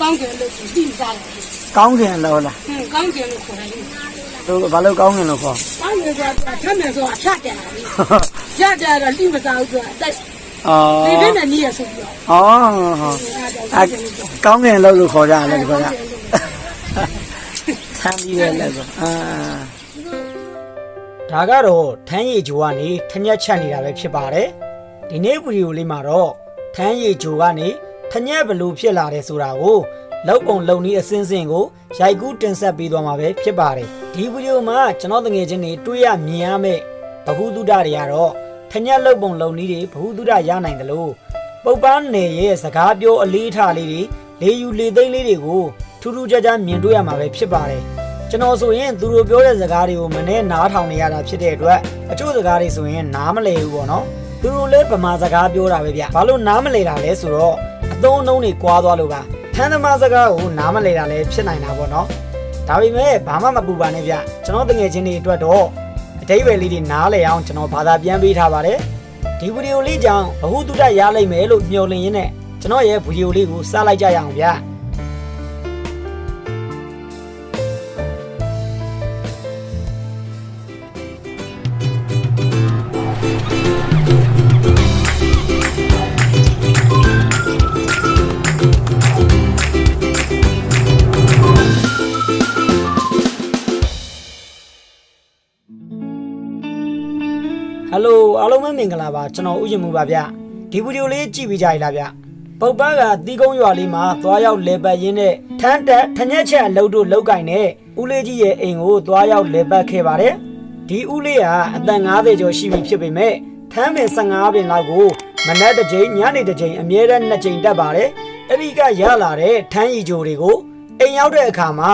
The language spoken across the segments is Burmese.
ကောင်းကင်လို့ပြီးစားတယ်ကောင်းကင်လို့လားဟင်းကောင်းကင်လို့ခေါ်တယ်သူဘာလို့ကောင်းကင်လို့ခေါ်ကောင်းကင်ဆိုတာထမ်းမယ်ဆိုတာဖြတ်တယ်လားဖြတ်တယ်တော့လိမစားဘူးဆိုတာတိုက်အော်ဒီနေ့နဲ့နီးရဆိုပြီးတော့အော်ဟောအကောင်းကင်လို့လို့ခေါ်ကြတယ်ဒီကဆမ်းပြီးတယ်လည်းဆိုအာဒါကတော့ထမ်းရည်ဂျိုကနေထညက်ချက်နေတာပဲဖြစ်ပါတယ်ဒီနေ့ဗီဒီယိုလေးမှာတော့ထမ်းရည်ဂျိုကနေ ထညက်ဘလို့ဖြစ်လာတယ်ဆိုတာကိုလောက်ပုံလုံနည်းအစင်းစင်းကိုရိုက်ကူးတင်ဆက်ပေးသွားမှာပဲဖြစ်ပါတယ်ဒီဗီဒီယိုမှာကျွန်တော်တငယ်ချင်းတွေတွေ့ရမြင်ရမယ့်ဘ ഹു တုဒ္ဒတွေကတော့ထညက်လောက်ပုံလုံနည်းတွေဘ ഹു တုဒ္ဒရနိုင်တယ်လို့ပုပ်ပန်းနယ်ရဲ့စကားပြောအလေးထားလေးတွေလေယူလေသိမ့်လေးတွေကိုထူးထူးခြားခြားမြင်တွေ့ရမှာပဲဖြစ်ပါတယ်ကျွန်တော်ဆိုရင်သူတို့ပြောတဲ့စကားတွေကိုမနဲ့နားထောင်နေရတာဖြစ်တဲ့အတွက်အချို့စကားတွေဆိုရင်နားမလည်ဘူးပေါ့နော်သူတို့လည်းဗမာစကားပြောတာပဲဗျဘာလို့နားမလည်တာလဲဆိုတော့အ သုံးအနှုန်းတွေကွာသွားလို့ပါထန်းသမားစကားကိုနားမလည်တာလည်းဖြစ်နိုင်တာပေါ့နော်ဒါပေမဲ့ဘာမှမပူပါနဲ့ဗျကျွန်တော်တငယ်ချင်းတွေအတွက်တော့အတိတ်ပဲလေးတွေနားလည်အောင်ကျွန်တော်ဘာသာပြန်ပေးထားပါတယ်ဒီဗီဒီယိုလေးကြောင့်ဘ ഹു တုဒ္ဒရလိမ့်မယ်လို့မျှော်လင့်ရင်းနဲ့ကျွန်တော်ရဲ့ဗီဒီယိုလေးကိုစလိုက်ကြရအောင်ဗျ မင်္ဂလာပါကျွန်တော်ဥယျာဉ်မှုပါဗျဒီဗီဒီယိုလေးကြည့်ပြီးကြရလားဗျပုပ်ပန်းကတီးကုန်းရွာလေးမှာသွားရောက်လေပတ်ရင်းနဲ့ထန်းတက်ထညက်ချက်အလုပ်တို့လောက်ကင်နဲ့ဦးလေးကြီးရဲ့အိမ်ကိုသွားရောက်လေပတ်ခဲ့ပါတယ်ဒီဦးလေးဟာအသက်50ကျော်ရှိပြီဖြစ်ပေမဲ့ထန်းပင်15ပင်လောက်ကိုမနက်တစ်ကြိမ်ညနေတစ်ကြိမ်အမြဲတမ်းနှစ်ကြိမ်တက်ပါတယ်အဲ့ဒီကရလာတဲ့ထန်းရီဂျိုတွေကိုအိမ်ရောက်တဲ့အခါမှာ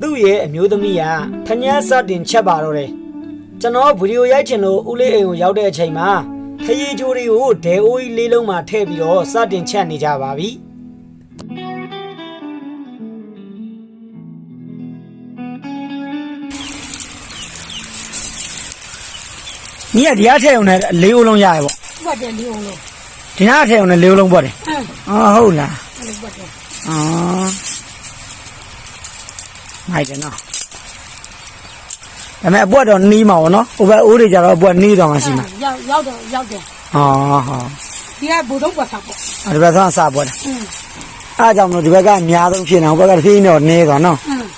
သူ့ရဲ့အမျိုးသမီးကထညက်စတင်ချက်ပါတော့တယ် ကျွန်တော်ဗီဒီယိုရိုက်ချင်လို့ဦးလေးအိမ်ကိုရောက်တဲ့အချိန်မှာခရီးကြိုးတွေကိုဒဲအိုးကြီးလေးလုံးမှာထည့်ပြီးတော့စတင်ချက်နေကြပါပြီ။နီးကဒီအားထည့်အောင်နဲ့လေးအိုးလုံးရရပေါ့ပတ်တယ်လေးအောင်လို့။ဒီနားထည့်အောင်နဲ့လေးအိုးလုံးပေါ့တယ်ဟမ်။အော်ဟုတ်လားအဲ့လိုပတ်တယ်။အော်။မိုက်တယ်နော်။ ဒါပေမဲ့အပွက်တော့နီးမှာပေါ့နော်။ဟိုဘက်အိုးတွေကြတော့အပွက်နီးတော့မှရှိမှာရောက်ရောက်တော့ရောက်တယ်။အော်ဟောဒီကဘူတော့ပတ်တာပေါ့။ဒီဘက်ကစပွက်တာဟင်း။အားကြောင့်မလို့ဒီဘက်ကအများဆုံးဖြစ်နေဟိုဘက်ကတစ်ဖြည်းဖြည်းတော့နေသွားနော်ဟင်း။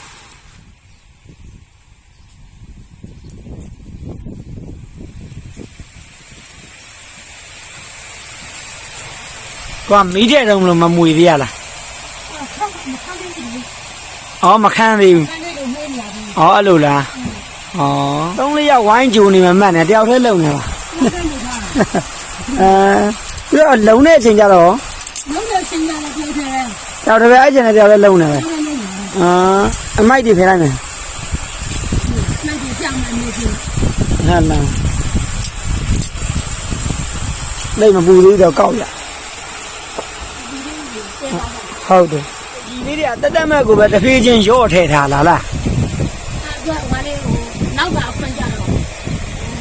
ကိုကမီးတဲ့တုံးလို့မမွေသေးရလားခါမခါလေးဒီလေး။အော်မခန်းသေးဘူးခါလေးကိုမေးနေရတယ်။အော်အဲ့လိုလား။ အော်သုံးလေးယောက်ဝိုင်းကြိုနေမှမှတ်နေတယောက်တည်းလုံနေပါလုံးတယ်နေတာ။အဲပြီးတော့လုံတဲ့အချိန်ကျတော့လုံးတယ်ချင်းရတယ်ပြောတယ်တယောက်တစ်ပဲအဲ့ချိန်နဲ့တယောက်တည်းလုံနေပဲလုံးတယ်နေတာ။အာအမိုက်တွေဖယ်လိုက်မယ်လိုက်ပြီးကြောင်နေနေပြီ။ဟာလား။လိမ့်မပူသေးတော့ကောက်ရ။ဟုတ်တယ်။ဒီလေးတွေကတက်တက်မဲ့ကိုပဲတစ်ပြေးချင်းရော့ထည့်ထားလားလားအဲ့တော့ဝါလေးဟို နောက်ကဖွင့်ကြတော့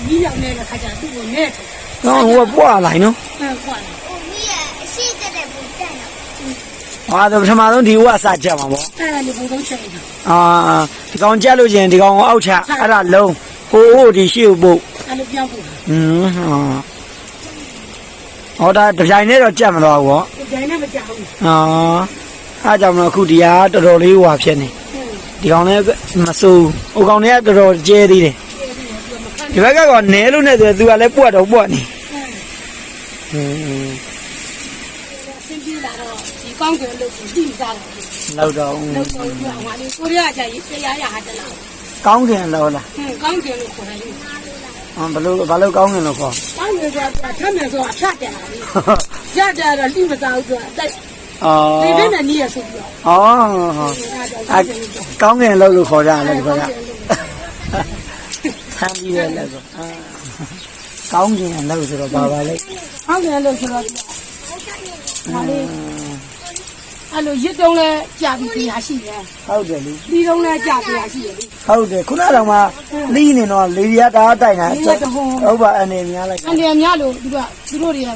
မိရောက်နေတဲ့ခါကျသူ့ကိုနဲ့ထုတ်တော့ဟိုကပွားလိုက်နော်ဟဲ့ပွားလိုက်ဟိုမိရဲ့အရှိတက်တဲ့ပုံတက်နော်အာတော့ပထမဆုံးဒီဟိုကစကြမှာပေါ့အဲ့ဒါလေပုံဆုံးချက်နေတာအာဒီကောင်ကြက်လို့ရှင်ဒီကောင်ကိုအောက်ချအဲ့ဒါလုံးဟိုဟိုဒီရှိဖို့ပို့အဲ့လိုပြောင်းဖို့อืมဟာဟောဒါတပြိုင်နဲ့တော့ကြက်မသွားဘူးပေါ့တပြိုင်နဲ့မကြက်ဘူးဟာအဲ့ကြောင့်မလို့အခုဒီဟာတော်တော်လေးဟွာဖြစ်နေ ဒီကောင်လည်းမစိုးဘူး။ဟိုကောင်လည်းတော်တော်ကျဲသေးတယ်ဒီလိုမခံ။ဒီဘက်ကတော့နဲလို့နဲ့ဆိုသူကလည်းပွက်တော့ပွက်နေဟင်း။ဟင်းဆင်းပြေးလာတော့ဒီကောင်းကင်လို့ပြီးစားတယ်လောက်တော့လို့ဆိုပြီးတော့ဟိုလေးကိုရီးယားကျရင်တရားရဟာတလားကောင်းတယ်လို့လားဟင်းကောင်းကင်လို့ခေါ်တယ်။ဟောဘလို့ဘာလို့ကောင်းတယ်လို့ခေါ်ကောင်းကင်ဆိုတာထမ်းမယ်ဆိုတာဖြတ်တယ်လားဖြတ်တယ်တော့လိမစားဘူးဆိုတာတိုက်။ အော်ဒီနေ့နဲ့နီးရဆိုပြီးတော့အော်ဟောအကောင်းတယ်လို့လို့ခေါ်ကြတယ်ဒီဘက်ကဆမ်းပြီးတယ်လို့ဆိုအာကောင်းတယ်လို့ဆိုတော့ဘာပါလဲကောင်းကင်လို့ဆိုတော့ဟာလေးအဲ့လိုရစ်တုံးလဲကြာပြီးပြရရှိတယ်ဟုတ်တယ်လေပြီးတုံးလဲကြာပြရရှိတယ်ဟုတ်တယ်ခုနကတော့မှလီးနေတော့လေရီယာတားတိုက်တာဟုတ်ပါအနေများလိုက်အန်ဒီယများလို့သူကသူတို့တွေက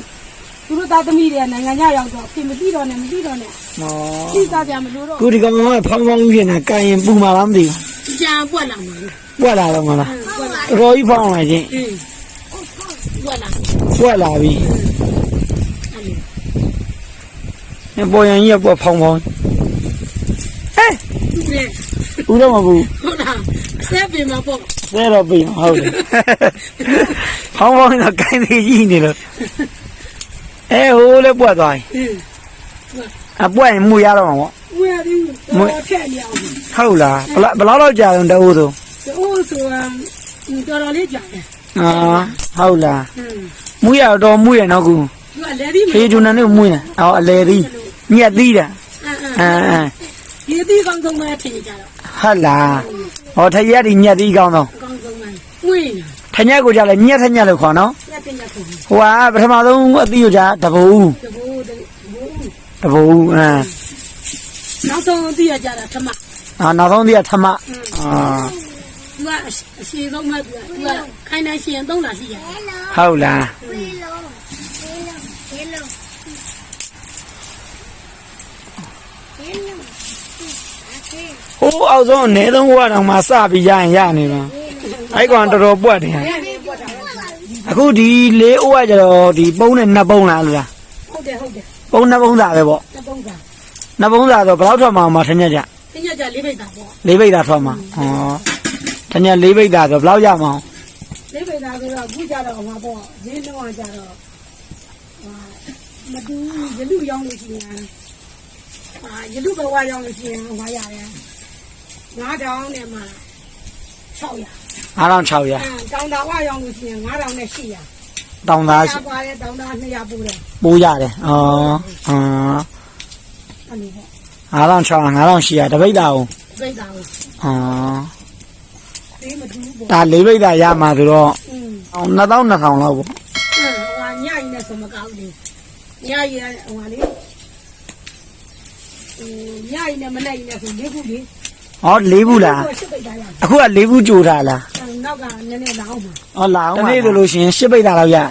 သူတို့သားသမီးတွေကနိုင်ငံခြားရောက်တော့ပြင်မသိတော့နဲ့မသိတော့နဲ့မောသိသားကြမလို့တော့ခုဒီကောင်ကဖောင်းဖောင်းဖြစ်နေကန်ရင်ပူမှာလားမသိကြံပွက်လာမှာဘူးပွက်လာတော့မလားပွက်လာတော်တော်ကြီးဖောင်းလာချင်းအင်းပွက်လာပွက်လာပြီအဲ့လိုနေပေါ်ရင်ကြီးကပွက်ဖောင်းဖောင်းဟဲ့သူကဦးတော့မဘူးဟုတ်လားဆက်ပြင်မှာပေါ့ဆဲတော့ပြီဟုတ်တယ်ဖောင်းဖောင်းတော့ကန်သေးကြီးနေလို့ အဲဟိုးလည်းပွက်သွားပြီအင်းအပွက်ရင်မှုရတော့မှာပေါ့ဝယ်ပြီးတော့ထက်နေအောင်ဟုတ်လားဘယ်လောက်ဘယ်လောက်လောက်ကြာတော့တအိုးဆိုအိုးဆိုတာတော်တော်လေးကြာတယ်အာဟုတ်လားအင်းမှုရတော့မှုရနော်ကူသူကလည်းဒီမဖေးဂျူနန်နဲ့မှုရအော်အလေသည်ညက်သီးတာအင်းအအင်းင်းအင်းဒီဒီကောင်းဆုံးပဲထင်ကြတော့ဟုတ်လားဟောထရက်ဒီညက်သီးကောင်းတော့အကောင်းဆုံးပဲငွေနေ ထညက်ကိုကြလဲညက်ထညက်လို့ခေါ်နော်ရက်တင်ရက်ကုန်ဟိုကပထမဆုံးအသီးကိုကြတဘူတဘူတဘူတဘူအင်းနောက်ဆုံးသိရကြတာထမအာနောက်ဆုံးသီးကထမအာသူကအရှိဆုံးမဲ့သူကသူကခိုင်းနေရှင်သုံးလာရှိရတယ်ဟုတ်လားဝေလုံးဝေလုံးဝေလုံးဝေလုံးအဖေဟိုးအောက်ဆုံးအနည်းဆုံးဟိုကတော့မှစပြီးရရင်ရနေပါ အဲ့ကောင်တော်တော်ပွက်တယ်အဲ့ဒီပေါ်တာအခုဒီလေးအိုးကကြတော့ဒီပုံးနဲ့နှစ်ပုံးလားလို့လားဟုတ်တယ်ဟုတ်တယ်ပုံးနှစ်ပုံးသာပဲပေါ့တပုံးကနှစ်ပုံးသာဆိုဘယ်လောက်ထွက်မှာမှထညက်ကြတင်ရကြလေးပိတ်တာပေါ့လေးပိတ်သာထွက်မှာဟောထညက်လေးပိတ်သာဆိုဘယ်လောက်ရမှာလေးပိတ်တာဆိုတော့ခုကြတော့ဟမှာပေါ့ဈေးလုံးကကြတော့ဟာမတူရလူရောင်းလို့ရှိရင်ဟာရလူဘဝရောင်းလို့ရှိရင်ဟောရတယ်9000နဲ့မှ600 9600အဲတောင်တာဝရောင်းလို့ရှိရင်9000နဲ့800တောင်သားရပါတယ်တောင်တာ200ပို့တယ်ပိုးရတယ်ဩအာအဲ့လိုပေါ့9600 9800တပိတ်သာအောင်ပိတ်တာကိုအာသေးမတူဘူးပေါ့ဒါလေးပိတ်သာရမှာဆိုတော့อืม2000 2000လောက်ပေါ့ဟိုညရင်နဲ့ဆိုမကောက်ဘူးညရင်ဟိုလေဟိုညရင်နဲ့မနဲ့ရင်နဲ့ဆိုလေးခုလေ ဟောလေးဘူးလားရှစ်ပိတ်တာရအခုကလေးဘူးကြိုထားလားနောက်ကနည်းနည်းလောင်းမှာဟောလာအောင်တနေ့ဆိုလို့ရှိရင်10ပိတ်သာလောက်ရအဲ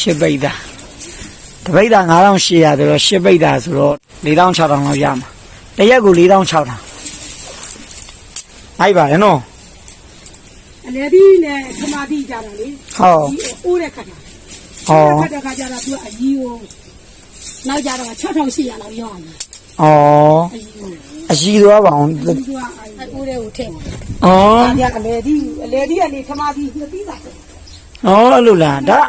ရှစ်ပိတ်တာလား10ပိတ်သာတပိတ်သာ9800ဆိုတော့10ပိတ်သာဆိုတော့4600လောက်ရမှာတရက်ကို4600အဲ့ပါရဲ့နော်အလေဒီနဲ့ခမာတိကြတာလေဟောဒီအိုးတဲ့ခတ်တာဟောခတ်တဲ့ခါကျတော့သူကအကြီးကိုနောက်ကြတော့6800လောက်ရောင်းတယ်ဩ အကြီးကိုအရှိသွားပါအောင်သူကအိုးတဲ့ကိုထည့်တယ်ဩဒါကြအလေဒီအလေဒီကနေခမာတိနှစ်ပြီးတာဩအဲ့လိုလားဒါ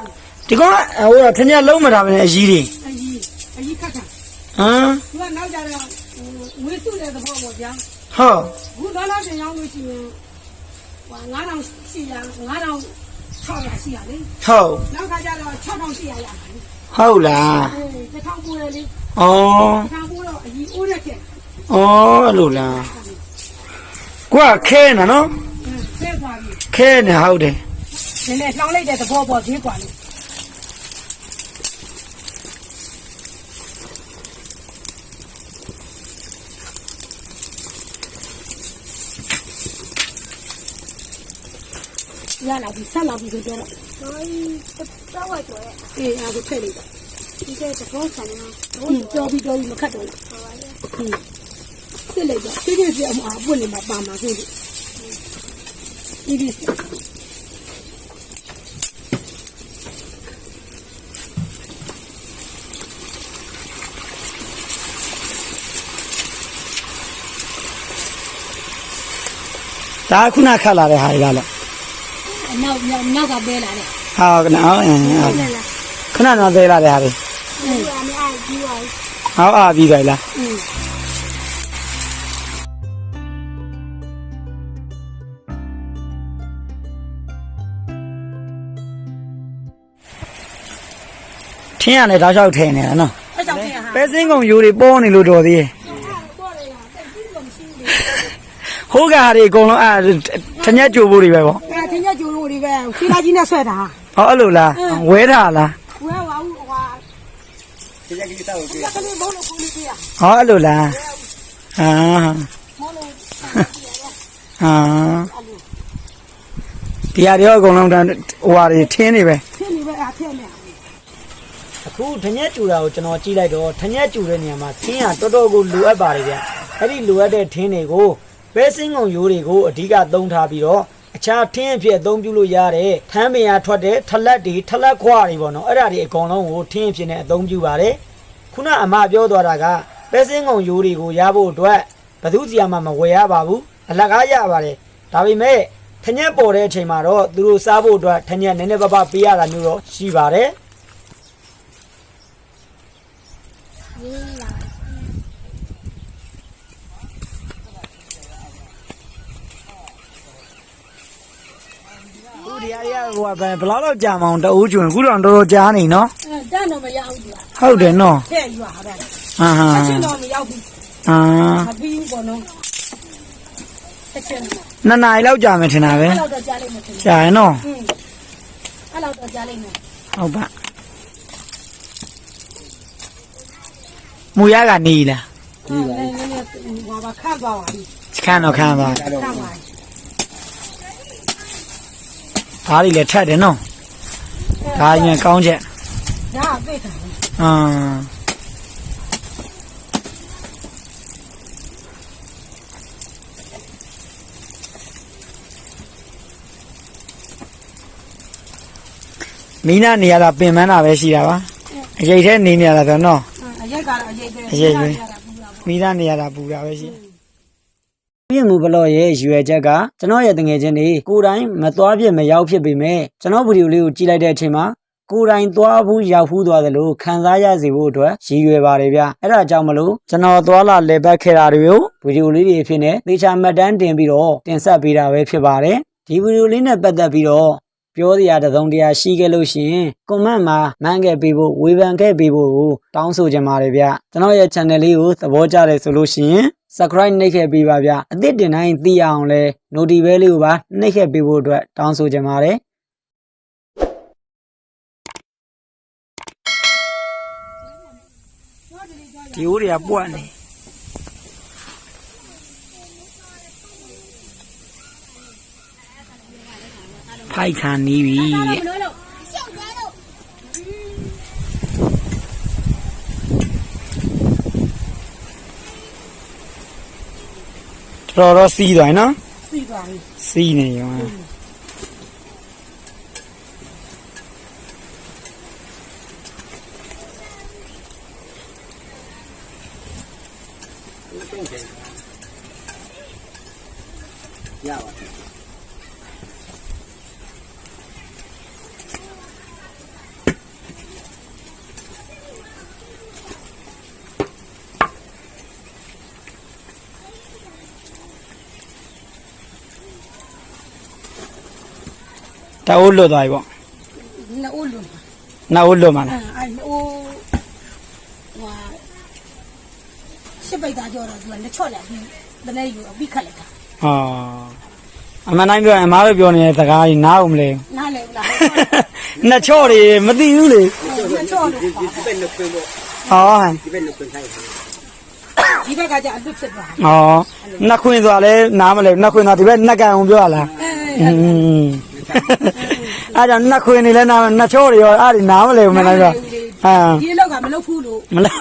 ဒီကောင်ကဟိုထညက်လုံးမထားဘဲနဲ့အရှိတွေအကြီးအကြီးခတ်တာဟမ်သူကနောက်ကြတော့ဝေးစုတဲ့သဘောပေါ့ဗျာဟောခုတော့တော့တင်ရောက်လို့ရှိရင်ဟို9000ရှိရ9000 600ရှိရလေဟုတ်နောက်ခါကျတော့6800ရရတယ်ဟုတ်လားအေးတစ်ထောင်ပိုးလေလေဩတစ်ထောင်ပိုးတော့အကြီးအိုးတဲ့ကျက် ဩအဲ့လိုလားကိုကခဲနေနော်ဆဲသွားပြီခဲနေဟုတ်တယ်နည်းနည်းလှောင်းလိုက်တဲ့သဘောပေါ်သေးกว่าလို့ရလာပြီဆက်လာပြီဆိုတော့ဟိုတော့ဝါကျော်ရဲ့အေးအခုထည့်လိုက်တာဒီကဲသဘောဆန်တော့တော်ပြီးတော်ပြီးမခတ်တော့ဘူးဟုတ်ပါရဲ့ ပြစ်လိုက်တာပြစ်ပြစ်ပြအောင်အပွင့်နေမှာပါမှာကိုဒီဒီဒါခုနခတ်လာတဲ့ဟာတွေကလည်းနောက်နောက်ကပဲလာတဲ့ဟာကနော်ခုနနောက်သေးလာတဲ့ဟာတွေဟုတ်ပါမယ်အကြီးပါဟောအပြီးပါလားอืม ထင်းရလဲတောက်လျှောက်ထည့်နေတာနော်အဲ့ကြောင့်ပြန်ဟာပဲစင်းကုံယူတွေပေါ်နေလို့တော်သေးရဲ့ဟိုးကဟာတွေအကုန်လုံးအာထညက်ကြိုဖို့တွေပဲပေါ့အဲတင်ရကျိုးလို့ဒီပဲခီလာကြီးနဲ့ဆွဲတာဟောအဲ့လိုလားဝဲထားလားဝဲဝါဦးဟွာတင်ရကြီးတောက်ကိုကလေးဘုံလို့ကိုလေးပြရဟောအဲ့လိုလားဟာမောလို့ဟာဒီဟာတွေအကုန်လုံးဟိုဟာတွေထင်းနေပဲ ဖြစ်နေပဲအထက်နဲ့ အ ခုခုထညက်ကျူတာကိုကျွန်တော်ကြည့်လိုက်တော့ထညက်ကျူတဲ့နေရာမှာထင်းကတော်တော်ကိုလိုအပ်ပါတယ်ဗျအဲ့ဒီလိုအပ်တဲ့ထင်းတွေကိုပဲစင်းငုံရိုးတွေကိုအဓိကသုံးထားပြီးတော့အခြားထင်းအဖြစ်အသုံးပြုလို့ရတဲ့ထမ်းပင်ရထွက်တဲ့ထလက်တွေထလက်ခွာတွေပေါ့နော်အဲ့ဒါတွေအကုန်လုံးကိုထင်းအဖြစ်နဲ့အသုံးပြုပါတယ်ခုနအမပြောသွားတာကပဲစင်းငုံရိုးတွေကိုရဖို့အတွက်ဘယ်သူစီမှမဝယ်ရပါဘူးအလကားရပါတယ်ဒါပေမဲ့ထညက်ပေါ်တဲ့အချိန်မှာတော့သူတို့စားဖို့အတွက်ထညက်နည်းနည်းပါးပါးပေးရတာမျိုးတော့ရှိပါတယ် လေးလာခုဒီအရာဟိုဘယ်ဘယ်လောက်တော့ကြာမအောင်တအူးကျွင်ခုတော့တော်တော်ကြာနေနော်အဲတန်းတော့မရဘူးသူကဟုတ်တယ်နော်တဲ့ရွာတာဟာဟာအချင်းတော့မရောက်ဘူးအာမပြီးဘူးပေါ့နော်အချင်းတော့နှစ်နာရီလောက်ကြာမယ်ထင်တာပဲအဲ့လောက်တော့ကြားလိုက်မယ်ခင်ဗျကြာရင်နော်อืมအဲ့လောက်တော့ကြားလိုက်မယ်ဟုတ်ပါ မူရကနေလားဒီပါနည်းနည်းဟိုပါခန့်သွားပါပြီခန်းတော့ခန်းပါခန့်သွားပြီဘာတွေလဲထက်တယ်နော်ဒါရင်ကောင်းချက်ဒါကသိတာအာမီးနာနေရတာပင်မန်းတာပဲရှိတာပါအရေးထဲနေနေရတာဆိုတော့အ ရက်ကတော့အရက်ပဲအရိပ်ပဲ မိသားနေရတာပူတာပဲရှိပြင်းမှုဘလော့ရဲ့ရွယ်ချက်ကကျွန်တော်ရဲ့တငယ်ချင်းတွေကိုယ်တိုင်မသွားဖြစ်မရောက်ဖြစ်ပေမဲ့ကျွန်တော်ဗီဒီယိုလေးကိုကြည့်လိုက်တဲ့အချိန်မှာကိုယ်တိုင်သွားဘူးရောက်ဘူးသွားတယ်လို့ခံစားရစေဖို့အတွက်ရည်ရွယ်ပါတယ်ဗျအဲ့ဒါကြောင့်မလို့ကျွန်တော်သွားလာလေပတ်ခဲ့တာတွေကိုဗီဒီယိုလေးတွေအဖြစ်နဲ့သေချာမှတ်တမ်းတင်ပြီးတော့တင်ဆက်ပေးတာပဲဖြစ်ပါတယ်ဒီဗီဒီယိုလေးနဲ့ပတ်သက်ပြီးတော့ ပြောစရာတစ်စုံတစ်ရာရှိခဲ့လို့ရှိရင် comment မှာမှန်းခဲ့ပေးဖို့ဝေဖန်ခဲ့ပေးဖို့ကိုတောင်းဆိုချင်ပါတယ်ဗျကျွန်တော်ရဲ့ channel လေးကိုသဘောကျတယ်ဆိုလို့ရှိရင် subscribe နှိပ်ခဲ့ပေးပါဗျအသစ်တင်တိုင်းသိရအောင်လဲ notification လေးကိုပါနှိပ်ခဲ့ပေးဖို့အတွက်တောင်းဆိုချင်ပါတယ်ဒီဦးတွေကပွက်နေ ဖိုက်ခံနေပြီတဲ့မလို့လို့ရှောက်တယ်လို့တော်တော်စီးသွားနော်စီသွားပြီစီးနေရော တအိုးလွတ်သွားပြီပေါ့နှစ်ဦးလုံးနှစ်အိုးလွတ်မှာလားအဲ့ဟိုဟွာရှစ်ပိတ်သားကြောတော့သူကလက်ချော့လိုက်ပြီးတနေ့ယူပြီးခတ်လိုက်တာဟောအမှန်တိုင်းပြောရင်အမားတို့ပြောနေတဲ့စကားကြီးနားအောင်မလဲနားလေဘူးလားနှစ်ချော့တွေမသိဘူးလေလက်ချော့လို့ဟောဒီဘက်ကကြအလွတ်ဖြစ်သွားဟောနှစ်ခွင်ဆိုတာလဲနားမလဲနှစ်ခွင်ဆိုတာဒီဘက်နှစ်ကန်အောင်ပြောရလားအဲอืม အဲ့ဒါနှစ်ခွင်နေလဲနားနှစ်ချော့တွေရောအဲ့ဒီနားမလဲဘူးမလားပြောအာဒီလောက်ကမလုပ်ဘူးလို့မလား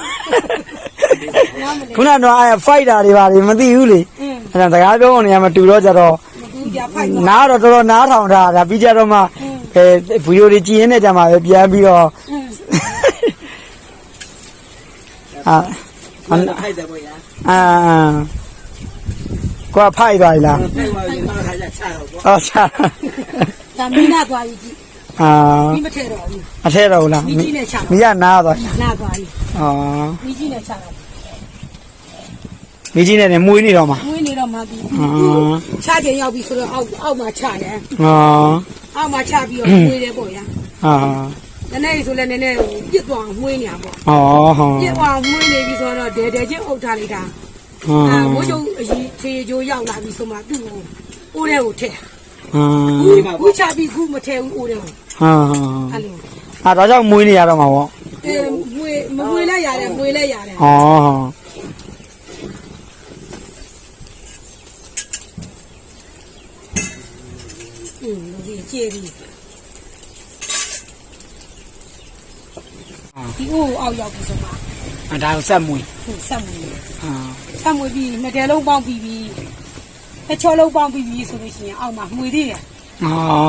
ခုနကတော့အဲ့ fighter တွေပါလေမသိဘူးလေအင်းအဲ့ဒါစကားပြောနေရမတူတော့ကြတော့မကူကြဖိုက်သွားနားတော့တော်တော်နားထောင်ထားတာပြီးကြတော့မှအဲဗီဒီယိုတွေကြည့်ရင်းနဲ့ကြမှာပဲပြန်ပြီးတော့အင်းအာဖိုက်တယ်ပေါ့ညာအာကိုကဖိုက်သွားပြီလားဖိုက်သွားပြီဟောချာ ဒါမင်းနာသွားယူကြည့်အာပြီးမထဲတော့ဘူးအထဲတော့ဘူးလားမိကြီးနဲ့ချတာမိရနားသွားနာသွားပြီဩမိကြီးနဲ့ချတာမိကြီးနဲ့နေမွေးနေတော့မှာမွေးနေတော့မှပြီးအာချချိန်ရောက်ပြီဆိုတော့အောက်အောက်မှာချတယ်ဩအောက်မှာချပြီးတော့မွေးတယ်ပေါ့ဗျာအာနည်းနည်းဆိုလဲနည်းနည်းပြစ်သွားအောင်မွေးနေရပေါ့ဩဟောပြစ်သွားအောင်မွေးနေပြီဆိုတော့ဒဲဒဲချင်းအုပ်ထားလိုက်တာဟောအာမိုးချုပ်အကြီးထေကျိုးရောက်လာပြီဆိုမှသူ့ကိုအိုးထဲကိုထည့် ဟောခုချပြီးခုမထည့်ဘူးအိုးထဲကိုဟောအဲ့လိုအာဒါကြောင့်မွေးနေရတော့မှာပေါ့အဲမွေးမမွေးလိုက်ရတယ်မွေးလိုက်ရတယ်ဩဟောอืมလူကြီးကျေးပြီဒီအိုးကိုအောက်ရောက်ပြီးဆိုမှအဲဒါကိုဆက်မွေဟိုဆက်မွေးအာဆက်မွေးပြီးနှစ်တဲလုံးပေါင်းပြီးပြီး တစ်ချောလုံးပေါင်းပြီးပြီးဆိုလို့ရှိရင်အောက်မှာမှွေသေးတယ်ဩ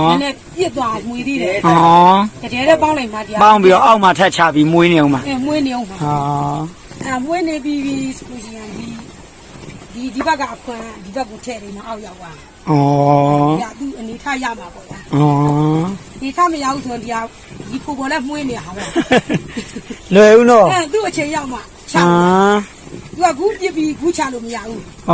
နည်းနည်းပြစ်သွားမှွေသေးတယ်ဩတကယ်လည်းပေါင်းလိုက်မှတရားပေါင်းပြီးတော့အောက်မှာထက်ချပြီးမွေးနေအောင်မှာအဲမှွေနေအောင်ပါဩအဲမှွေနေပြီးပြီးဆိုလို့ရှိရင်ဒီဒီဒီဘက်ကအခွန်ဒီဘက်ကိုထည့်နေမှအောက်ရောက်သွားဩ။ဒါသူအနေထားရမှာပေါ့ဗျာဩ။ဒီထားမရဘူးဆိုရင်တရား ဒီပုံပေါ်လည်းမှွေးနေဟာပဲလွယ်ဦးတော့။အဲသူ့အချိန်ရောက်မှချအာ။သူကခုပြစ်ပြီးခုချလို့မရဘူးဩ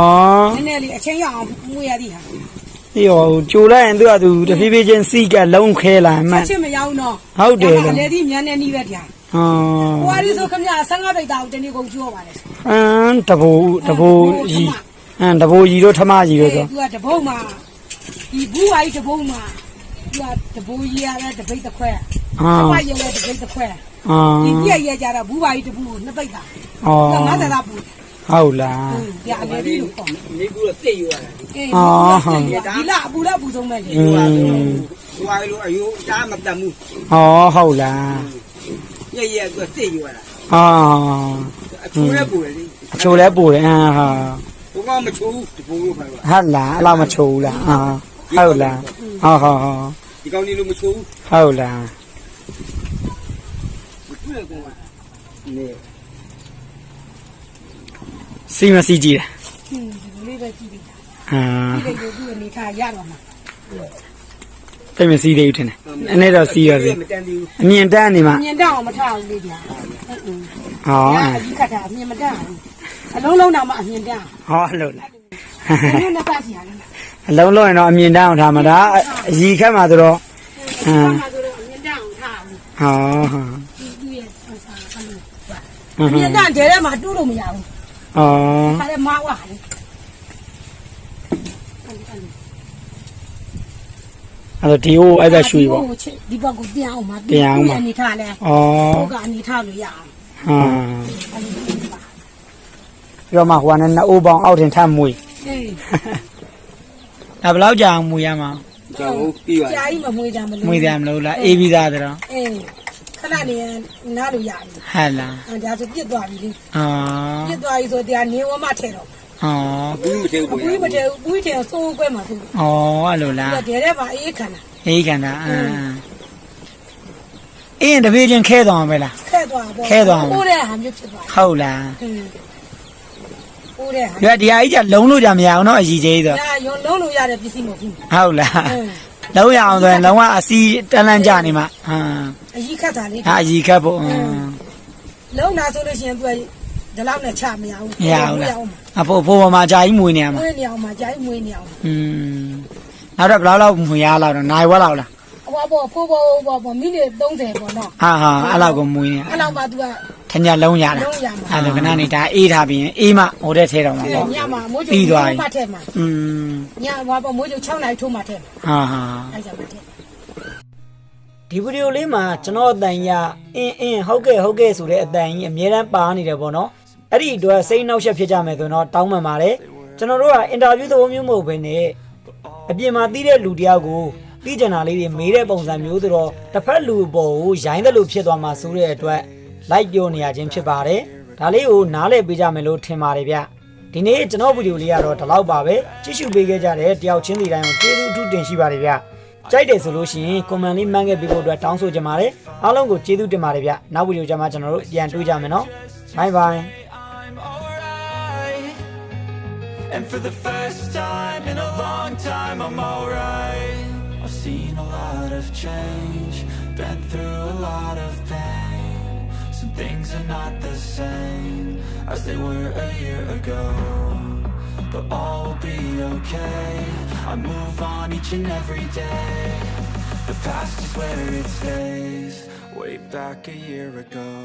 ။နည်းနည်းလေးအချိန်ရောက်အောင်မှွေးရသည်ဟာဒီဟိုကြိုလိုက်ရင်သူကသူတဖြည်းဖြည်းချင်းစီးကလုံးခဲလာ။မှချက်န်ချင်းမရဘူးနော်ဟုတ်တယ်ဒါလေကလည်းဒီမြန်နေနီးပဲတရားဩ။ဟိုအရီဆိုခမရ15ပိတ်တာကိုတနေ့ကုန်ကြောပါလေအမ်တဘူတဘူကြီးအမ်တဘူကြီးတို့ထမကြီး။တို့ဆိုသူကတပုတ်မှာဒီဘူးဝိုင်းတပုတ်မှာ သူကတပုတ်ကြီးရတဲ့တပိတ်တစ်ခွဲအာ။ဘာရုံနဲ့တပိတ်တစ်ခွဲအာ။ဒီပြည့်ရကြတော့ဘူးဝိုင်းတပူနှစ်ပိတ်တာဩ။သူက50သာပူ။ဟုတ်လားပြအလေဒီလို့ပေါ့နေကူတော့စိတ်ယူရတာအေးအော်ဟုတ်ဒီလာအပူလာပူဆုံးမဲ့လေอืมဟိုဟာလိုအယူဒါမတတ်ဘူးဩဟုတ်လားညက်ရက်ကွစိတ်ယူရတာအာအချိုးနဲ့ပူတယ်လေအချိုလည်းပူတယ်အာဟာဘုံကမချိုးဘူးဒီဘုံလိုဖိုင်ပါဟတ်လားအဲ့လောက်မချိုးဘူးလားအာဟုတ်လားဟုတ်ဟုတ်ဟုတ် ဒီကောင်လေးလိုမချိုးဘူးဟုတ်လားမချိုးရကောင်ကနေစီမစီကြည့်တယ်ဟင်းဒီလေးပဲကြည့်လိုက်တာအာဒီလေးကိုသူ့အနေထားရတော့မှာတိတ်မစီသေးဘူးထင်တယ်အဲ့နဲ့တော့စီရစီမတန်သေးဘူးအမြင်တန်းနေမှာမြင်တော့မထအောင်လေးကြာဟုတ်อืมဟောညာအကြီးခတ်တာအမြင်မတတ်ဘူးအလုံးလုံးတော့မှအမြင်တတ်ဟောလို့လားဘယ်နဲ့စားစီရလဲ အလုံးလုံးရင်တော့အမြင်တန်းအောင်ထားမှာဒါအရီခက်မှာဆိုတော့ဟမ်မှာဆိုတော့အမြင်တတ်အောင်ထားဘူးဟောဟောဒီသူ့ရဲ့ဆန်းစားကလို့ဟွအန်းဟမြင်ွန်းတတ်တယ်ထဲမှာတူးလို့မရဘူးဩခါလည်းမဝါလေအဲ့တော့ဒီဟိုအဲ့ဘက်ရွှေပေါ့ဒီဘက်ကိုပြန်အောင်မှာပြန်အောင်မှာအနေထားလဲဩဟုတ်ကအနေထားလို့ရအောင်ဟာအဲ့လိုဖြစ်ပါပြီးတော့မှဟိုကနဲ့နှစ်အိုးပေါင်းအောက်တင်ထပ်မွေအေး ဒါဘယ်လောက်ကြာအောင်မွေရမှာကျွန်တော်ပြီးပါကြာကြီးမမွေးကြမလို့မွေတယ်မလို့လားအေးပြီးသားတော့အေးခဏနေနားလို့ရတယ်ဟဲ့လားအဲဒါဆိုပြစ်သွားပြီလေအာပြစ်သွားပြီဆိုတရားနေဝမထဲတော့ဩဘူးမသေးဘူးဘူးမထဲဘူးထဲစိုးကွဲမှာသူဩအဲ့လိုလားပြတဲ့တဲ့ပါအေးခဏအေးကန်တာအာအင်းတပည့်ချင်းခဲသွားအောင်ပဲလားခဲသွားပေါ့ခဲသွားမှာပိုးတဲ့ဟာမျိုးဖြစ်သွားဟုတ်လားဟင်း ပိုးတဲ့ဟာ ဒီကဒီဟာကြီးကလုံးလို့ကြမရအောင်တော့အကြီးကြီးဆို ညာရုံလုံးလို့ရတဲ့ပစ္စည်းမဟုတ်ဘူး ဟုတ်လား အင်း လုံးရအောင်ဆိုရင်လုံးဝအစီတန်းလန်းကြနေမှာဟမ် အကြီးခတ်တာလေး ဟာအကြီးခတ်ဖို့ဟမ် လုံးတာဆိုလို့ရှိရင်သူကဒီလောက်နဲ့ချမရဘူး မရဘူးလားအဖို့ဖို့ပေါ်မှာကြာကြီးမွေနေရမှာ မွေးနေအောင်မှာကြာကြီးမွေးနေအောင် อืมနောက်တော့ဘယ်လောက်လောက်မွေရလောက်တော့နိုင်ဝက်လောက်လား ဟိုဘောဖိုးဘောဘောဘောမိနစ်30ပေါ့နော် ဟာဟာအဲ့လောက်ကိုမွေနေ အဲ့လောက်မှ तू က ထညက်လုံးရတာလုံးရမှာအဲ့လိုခဏနေဒါအေးထားပြီးရင်အေးမှဟိုတဲ့ထဲတော့မှာပေါ့ညမှာမိုးပြီးချုပ်သွားပြီမှထဲမှာอืมညဘာဘောမိုးချုပ်6နိုင်ထိုးမှထဲမှာဟာဟာအဲ့ကြောင့်မထဲဒီဗီဒီယိုလေးမှာကျွန်တော်အတန်ရအင်းအင်းဟုတ်ကဲ့ဟုတ်ကဲ့ဆိုတဲ့အတန်ကြီးအများတန်းပါနေတယ်ပေါ့နော်အဲ့ဒီအတွက်စိတ်နှောက်ယှက်ဖြစ်ကြမယ်ဆိုတော့တောင်းပန်ပါတယ်ကျွန်တော်တို့ကအင်တာဗျူးသဘောမျိုးမဟုတ်ဘဲနဲ့အပြင်မှာတီးတဲ့လူတယောက်ကိုတီးကြံတာလေးတွေမေးတဲ့ပုံစံမျိုးဆိုတော့တစ်ဖက်လူပေါ်ကိုရိုင်းတယ်လို့ဖြစ်သွားမှာဆိုတဲ့အတွက် လိုက်ပြောနေရခြင်းဖြစ်ပါတယ်ဒါလေးကိုနားလည်ပေးကြမယ်လို့ထင်ပါတယ်ဗျဒီနေ့ကျွန်တော်ဗီဒီယိုလေးကတော့ဒီလောက်ပါပဲကြည့်ရှုပေးခဲ့ကြတဲ့တယောက်ချင်းစီတိုင်းကိုကျေးဇူးအထူးတင်ရှိပါတယ်ဗျကြိုက်တယ်ဆိုလို့ရှိရင် comment လေးမှန်းခဲ့ပေးဖို့အတွက်တောင်းဆိုချင်ပါတယ်အားလုံးကိုကျေးဇူးတင်ပါတယ်ဗျနောက်ဗီဒီယိုကြမှာကျွန်တော်တို့ပြန်တွေ့ကြမယ်နော် bye bye I'm alright. And for the first time in a long time, I'm alright. I've seen a lot of change, been through a lot of pain. Things are not the same as they were a year ago. But all will be okay. I move on each and every day. The past is where it stays. Way back a year ago.